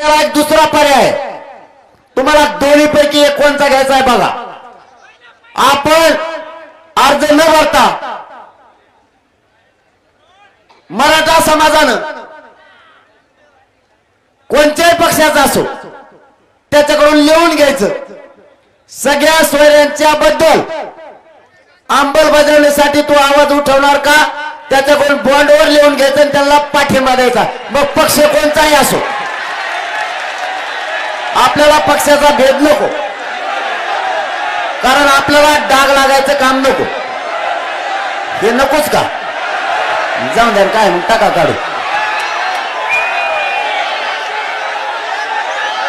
याला एक दुसरा पर्याय तुम्हाला दोन्ही पैकी एक कोणता घ्यायचा आहे बघा. आपण अर्ज न भरता मराठा समाजानं कोणत्याही पक्षाचा असो त्याच्याकडून लिहून घ्यायचं. सगळ्या सोयऱ्यांच्या बद्दल अंमलबजावणीसाठी तू आवाज उठवणार का? त्याच्याकडून बॉन्डवर लिहून घ्यायचं आणि त्याला पाठिंबा द्यायचा. मग पक्ष कोणताही असो आपल्याला पक्षाचा भेद नको. कारण आपल्याला डाग लागायचं काम नको. हे नकोच का? जाऊन द्या काय मग टाका काढू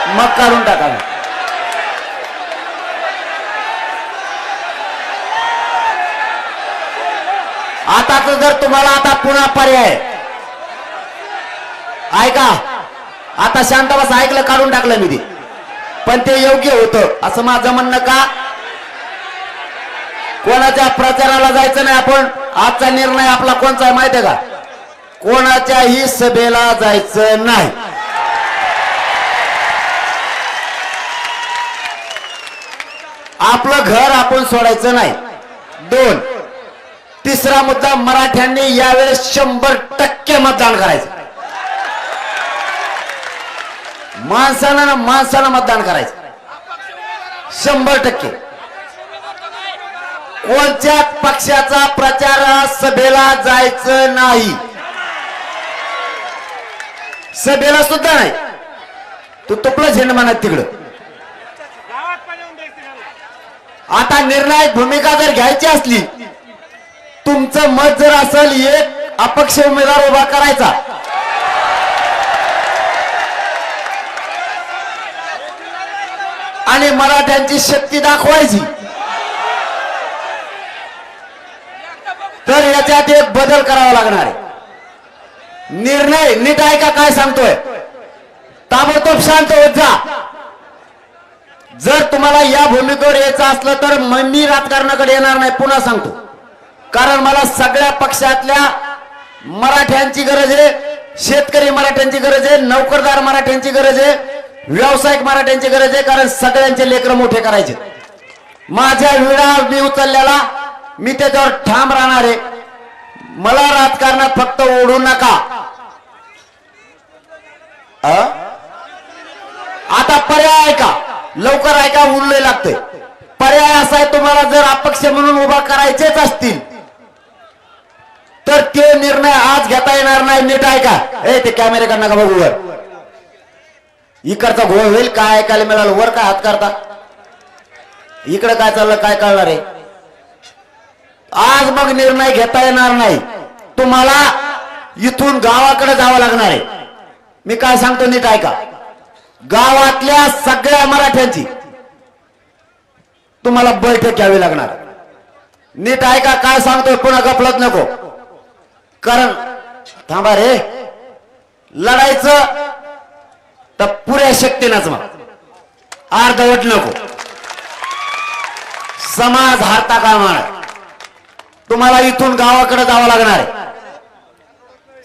मग काढून टाका मग. आता जर तुम्हाला आता पुन्हा पर्याय. आहे. ऐका. आता शांत बस ऐकलं काढून टाकलं मी ते. पण ते योग्य होतं. असं माझं म्हणणं का? कोणाच्या प्रचाराला जायचं नाही आपण? आजचा निर्णय आपला कोणचा आहे माहिती आहे का? कोणाच्याही सभेला जायचं नाही. आपलं घर आपण सोडायचं नाही. दोन तिसरा मुद्दा मराठ्यांनी यावेळेस शंभर टक्के मतदान करायचं. माणसानं ना मतदान करायचं. शंभर टक्के. कोणत्या पक्षाचा प्रचार सभेला जायचं नाही? सभेला सुद्धा नाही. तू तुपलं झेंड म्हणत तिकडं. आता निर्णायक भूमिका जर घ्यायची असली तुमचं मत जर असेल एक अपक्ष उमेदवार उभा करायचा. आणि मराठ्यांची शक्ती दाखवायची. तर याच्यात एक बदल करावा लागणार आहे. निर्णय नीट आहे का काय सांगतोय? ताबडतोब शांत होत जा. जर तुम्हाला या भूमिकेवर यायचं असलं तर मी राजकारणाकडे येणार नाही पुन्हा सांगतो. कारण मला सगळ्या पक्षातल्या मराठ्यांची गरज आहे शेतकरी मराठ्यांची गरज आहे नोकरदार मराठ्यांची गरज आहे व्यावसायिक मराठ्यांची गरज आहे कारण सगळ्यांचे लेकर मोठे करायचे. माझ्या विडा मी उचलल्याला मी त्याच्यावर ठाम राहणार आहे. मला राजकारणात फक्त ओढू नका. आता पर्याय ऐका. लवकर ऐका उरले लागते पर्याय असा आहे तुम्हाला जर अपक्ष म्हणून उभा करायचेच असतील तर ते निर्णय आज घेता येणार नाही नीट ऐका. हे ए ते कॅमेरे का बघूवर इकडचा घोळ होईल काय ऐकायला मिळालं वर काय हात करता? इकडे काय चाललं काय कळणार आहे आज मग निर्णय घेता येणार नाही. तुम्हाला इथून गावाकडे जावं लागणार आहे. मी काय सांगतो नीट ऐका. गावातल्या सगळ्या मराठ्यांची तुम्हाला बैठक घ्यावी लागणार. नीट ऐका काय सांगतोय पुन्हा गपलत नको. कारण थांबा रे. लढायचं तर पुऱ्या शक्तीनंच मग. अर्धवट नको. समाज हाता कामा तुम्हाला इथून गावाकडे जावं लागणार आहे.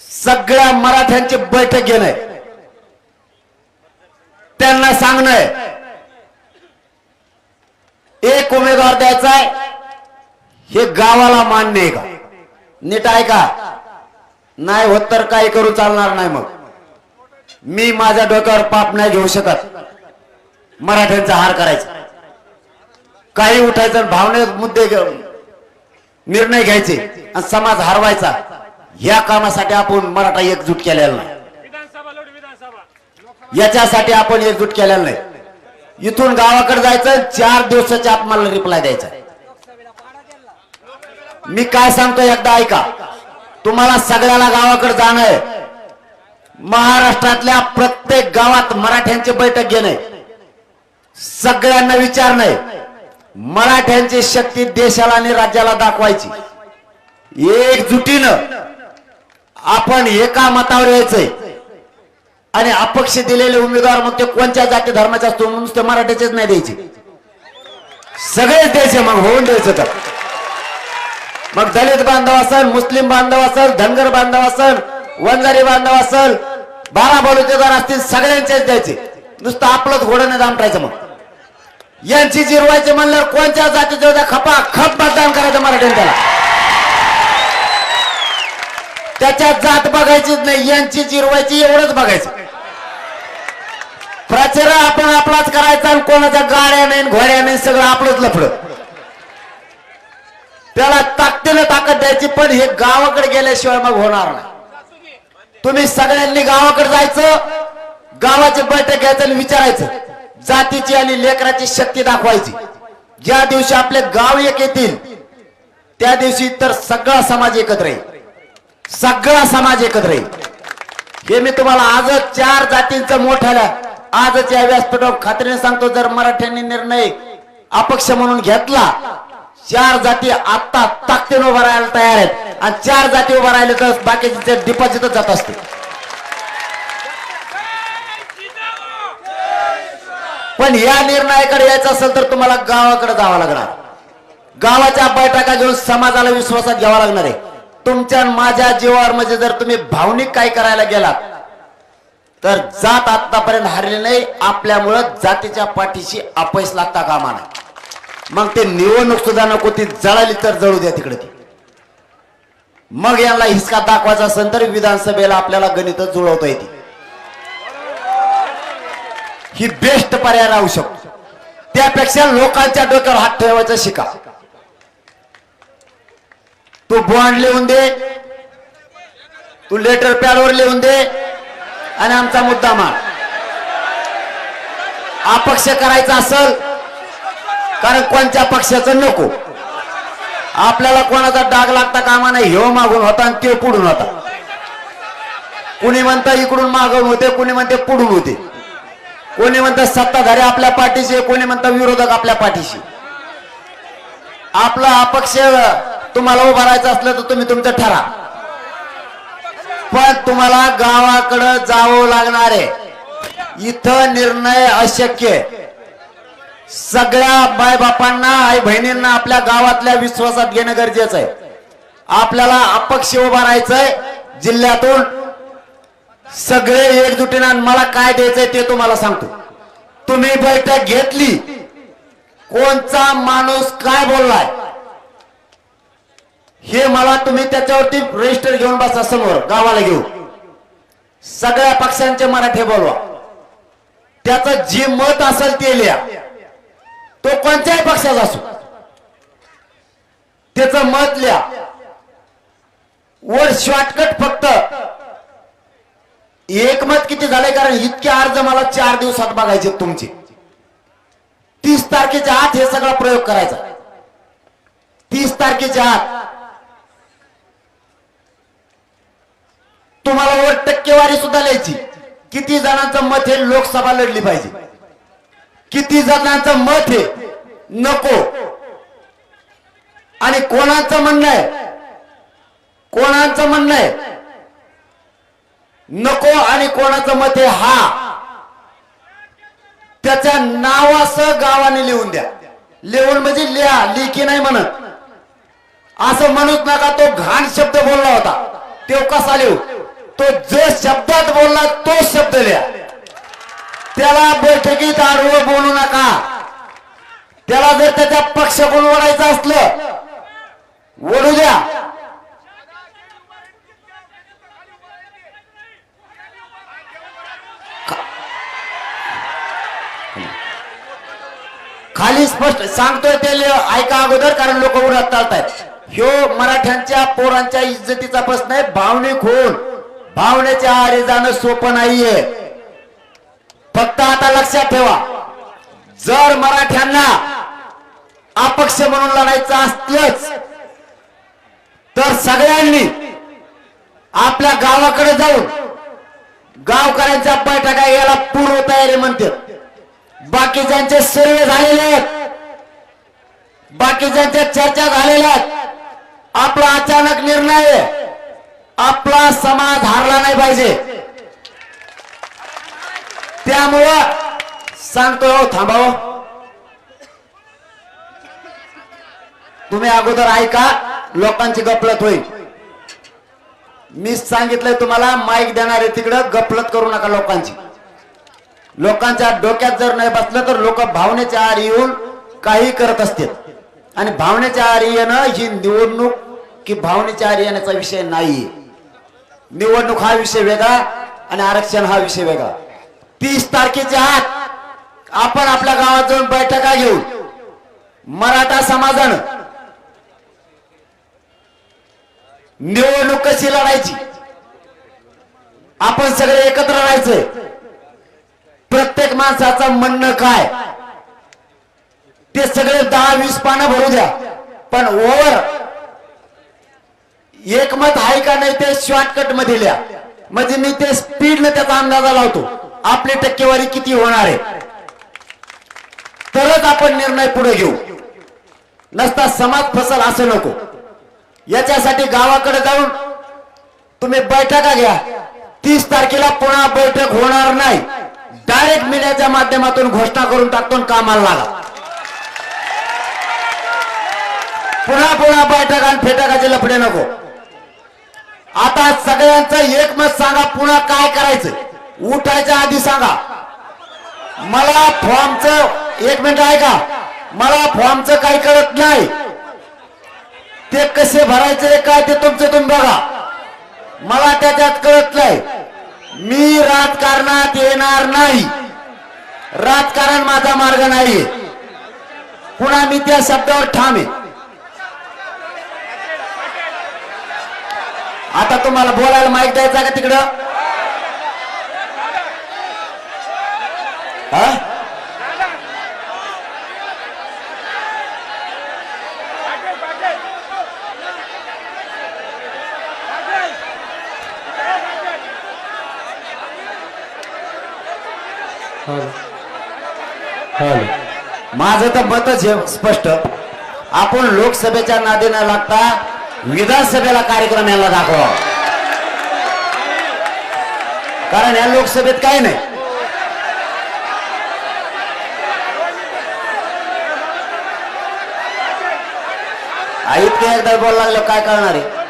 सगळ्या मराठ्यांची बैठक घेणं त्यांना सांगणं एक उमेदवार द्यायचा आहे. हे गावाला मान्य आहे का? नीट आहे का नाही होत तर काही करू चालणार नाही मग. मी माझ्या डोक्यावर पाप नाही घेऊ शकत. मराठ्यांचा हार करायचा. काही उठायचं भावने मुद्दे घेऊन निर्णय घ्यायचे आणि समाज हरवायचा या कामासाठी आपण मराठा एकजूट केलेला नाही. विधानसभा लोट विधानसभा. याच्यासाठी आपण एकजूट केलेला नाही. इथून गावाकडे जायचं चार दिवसाच्या आत मला रिप्लाय द्यायचा. मी काय सांगतो एकदा ऐका. तुम्हाला सगळ्याला गावाकडे जाणं आहे. महाराष्ट्रातल्या प्रत्येक गावात मराठ्यांची बैठक घेणे. सगळ्यांना विचारणं. मराठ्यांची शक्ती देशाला आणि राज्याला दाखवायची. एकजुटीनं आपण एका मतावर यायचंय. आणि अपक्ष दिलेले उमेदवार मग ते कोणत्या जाती धर्माचे असतो म्हणून ते मराठ्याचेच नाही द्यायचे. सगळेच द्यायचे मग होऊन द्यायचं तर. मग दलित बांधव असेल मुस्लिम बांधव असेल धनगर बांधव असेल वंजारी बांधव असल बारा बलुतेदार असतील सगळ्यांचेच द्यायचे. नुसतं आपलंच घोड्याने नाही दामटायचं मग. यांची जिरवायचे म्हणल्यावर कोणत्या जातीचे होत्या खपा खप मतदान करायचं मराठीने त्याला? त्याच्यात जात बघायचीच नाही यांची जिरवायची एवढंच बघायचं. प्रचार आपण आपलाच करायचा आणि कोणाच्या गाड्या नाही घोड्या नाही सगळं आपलंच लफड. त्याला ताकदीनं ताकद द्यायची पण हे गावाकडे गेल्याशिवाय मग होणार नाही. तुम्ही सगळ्यांनी गावाकडे जायचं गावाची बैठक घ्यायचं आणि विचारायचं. जातीची आणि लेकराची शक्ती दाखवायची. ज्या दिवशी आपले गाव एक येतील त्या दिवशी तर सगळा समाज एकत्र येईल. सगळा समाज एकत्र येईल. हे मी तुम्हाला आजच चार जातींचं मोठ्याला आजच या व्यासपीठावर खात्रीने सांगतो जर मराठ्यांनी निर्णय अपक्ष म्हणून घेतला चार जाती आता ताकदीने उभा राहायला तयार आहेत. आणि चार जाती उभं राहिले तर बाकीचे डिपॉझिटच जात असते. पण या निर्णयाकडे यायचं असेल तर तुम्हाला गावाकडे जावं लागणार. गावाच्या बैठका घेऊन समाजाला विश्वासात घ्यावा लागणार आहे. तुमच्या माझ्या जीवावर म्हणजे जर तुम्ही भावनिक काय करायला गेलात तर जात आतापर्यंत हरली नाही आपल्यामुळं जातीच्या पाठीशी अपयश लागता कामा नाही मग ते निवडणूक सुद्धा नको ती जळाली तर जळू द्या तिकडे ती. मग यांना हिसका दाखवायचा असेल तर विधानसभेला आपल्याला गणित जुळवता येते. ही बेस्ट पर्याय राहू शकतो. त्यापेक्षा लोकांच्या डोक्यावर हात ठेवायचा शिका. तू बॉन्ड लिहून दे तू लेटर पॅडवर लिहून दे आणि आमचा मुद्दा मार. अपक्ष करायचा असल कारण कोणत्या पक्षाचं नको. आपल्याला कोणाचा डाग लागता कामा नाही. ह्यो मागून होता आणि ते पुढून होता. कुणी म्हणता इकडून मागून होते कुणी म्हणते पुढून होते. कोणी म्हणतात सत्ताधारी आपल्या पाठीशी कोणी म्हणतात विरोधक आपल्या पाठीशी. आपला अपक्ष तुम्हाला उभारायचं असलं तर तुम्ही तुमचं ठरा. पण तुम्हाला गावाकडं जावं लागणार आहे. इथं निर्णय अशक्य आहे. सगळ्या बायबापांना आई बहिणींना आपल्या गावातल्या विश्वासात घेणं गरजेचं आहे. आपल्याला अपक्ष उभा राहायचंय जिल्ह्यातून. सगळे एकजुटीनं मला काय द्यायचंय ते तुम्हाला सांगतो. तुम्ही बैठक घेतली. कोणचा माणूस काय बोललाय? हे मला तुम्ही त्याच्यावरती रजिस्टर घेऊन बसा समोर गावाला घेऊ सगळ्या पक्षांचे मराठी बोलवा. त्याचं जे मत असेल ते लिहा. तो कोणत्याही पक्षाचा असो. त्याचं मत लिहा. वर शॉर्टकट फक्त. एक मत किती झाले कारण इतके अर्ज मला चार दिवसात बघायचे तुमचे. तीस तारखेच्या आत हे सगळा प्रयोग करायचा. तीस तारखेच्या आत. तुम्हाला वर टक्केवारी सुद्धा लिहायची. किती जणांचं मत हे लोकसभा लढली पाहिजे. किती जणांचं मत हे नको. आणि कोणाचं म्हणणं आहे? कोणाचं म्हणणं आहे? नको आणि कोणाचं मत आहे? हा. त्याच्या नावासह गावाने लिहून द्या. लिहून म्हणजे लिहा लिखी नाही म्हणत. असं म्हणूच नका तो घाण शब्द बोलला होता. तो कसा लिहू? तो जो शब्दात बोलला तो शब्द लिहा. त्याला बैठकीत आडवं बोलू नका. त्याला जर त्याच्या पक्षाकडून ओढायचं असलं ओढू द्या. खाली स्पष्ट सांगतोय ते ऐका अगोदर कारण लोक उडत चालतायत. ह्यो मराठ्यांच्या पोरांच्या इज्जतीचा प्रश्न आहे भावनिक होऊन. भावनेच्या आरे जाणं सोपं नाहीये. फक्त आता लक्षात ठेवा. जर मराठ्यांना अपक्ष म्हणून लढायचं असलंच तर सगळ्यांनी आपल्या गावाकडे जाऊन गावकऱ्यांच्या बैठका याला पूर्व तयारी म्हणते बाकीच्यांचे सर्वे झालेले आहेत बाकीच्यांच्या चर्चा झालेल्या आहेत आपला अचानक निर्णय आपला समाज हारला नाही पाहिजे. त्यामुळं सांगतो हो थांबाव. तुम्ही अगोदर ऐका लोकांची गपलत होईल. मी सांगितलंय तुम्हाला माईक देणारे तिकडं गपलत करू नका लोकांची. लोकांच्या डोक्यात जर नाही बसलं तर लोक भावनेच्या आड येऊन काही करत असतात आणि भावनेच्या आड येणं ही निवडणूक की भावनेच्या आड येण्याचा विषय नाहीये. निवडणूक हा विषय वेगळा आणि आरक्षण हा विषय वेगळा. तीस तारखेच्या आत आपण आपल्या गावात जाऊन बैठका घेऊ मराठा समाजानं निवडणूक कशी लढायची? आपण सगळे एकत्र राहायचंय. प्रत्येक माणसाचं म्हणणं काय? ते सगळे दहा वीस पानं भरू द्या. पण ओव्हर एकमत आहे का नाही ते शॉर्टकटमध्ये लिहा. म्हणजे मी ते स्पीडने त्याचा अंदाजा लावतो. आपली टक्केवारी किती होणार आहे? तरच आपण निर्णय पुढे घेऊ. नसता समाज फसल असं नको. याच्यासाठी गावाकडे जाऊन तुम्ही बैठका घ्या. तीस तारखेला पुन्हा बैठक होणार नाही. डायरेक्ट मीडियाच्या माध्यमातून घोषणा करून टाकतो आणि कामाला लागा. पुन्हा पुन्हा बैठक आणि फेटकाचे लफडे नको. आता सगळ्यांचं एकमत सांगा पुन्हा काय करायचं? उठायच्या आधी सांगा. मला फॉर्मचं एक मिनिट ऐका. मला फॉर्मचं काही कळत नाही. ते कसे भरायचे काय ते तुमचं तुम्ही बघा. मला त्याच्यात कळत नाही. मी राजकारणात येणार नाही. राजकारण माझा मार्ग नाही पुन्हा मी त्या शब्दावर ठाम आहे. आता तुम्हाला बोलायला माहीत द्यायचा का तिकडं? हा? माझं तर मतच आहे स्पष्ट. आपण लोकसभेच्या नादी न लागता विधानसभेला कार्यक्रम याला दाखवा. कारण या लोकसभेत काही नाही. आ, इतके एकदा बोल लागलं काय करणार आहे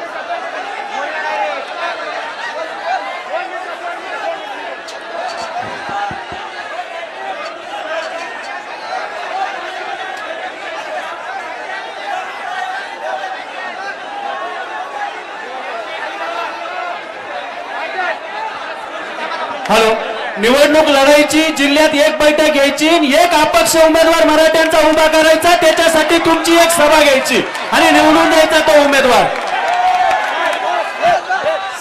हॅलो निवडणूक लढायची जिल्ह्यात एक बैठक घ्यायची आणि एक अपक्ष उमेदवार मराठ्यांचा उभा करायचा त्याच्यासाठी तुमची एक सभा घ्यायची. आणि निवडून द्यायचा तो उमेदवार.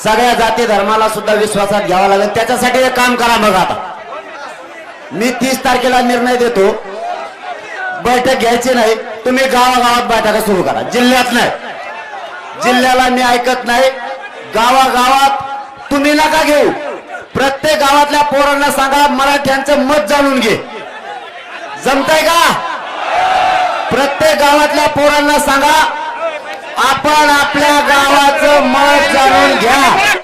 सगळ्या जाती धर्माला सुद्धा विश्वासात घ्यावा लागेल. त्याच्यासाठी एक काम करा मग आता. मी तीस तारखेला निर्णय देतो. बैठक घ्यायची नाही. तुम्ही गावागावात बैठका सुरू करा. जिल्ह्यात नाही. जिल्ह्याला मी ऐकत नाही. गावागावात तुम्ही नका घेऊ. प्रत्येक गावातल्या पोरांना सांगा मराठ्यांचं मत जाणून घे. जमतय का? प्रत्येक गावातल्या पोरांना सांगा आपण आपल्या गावाचं मत जाणून घ्या.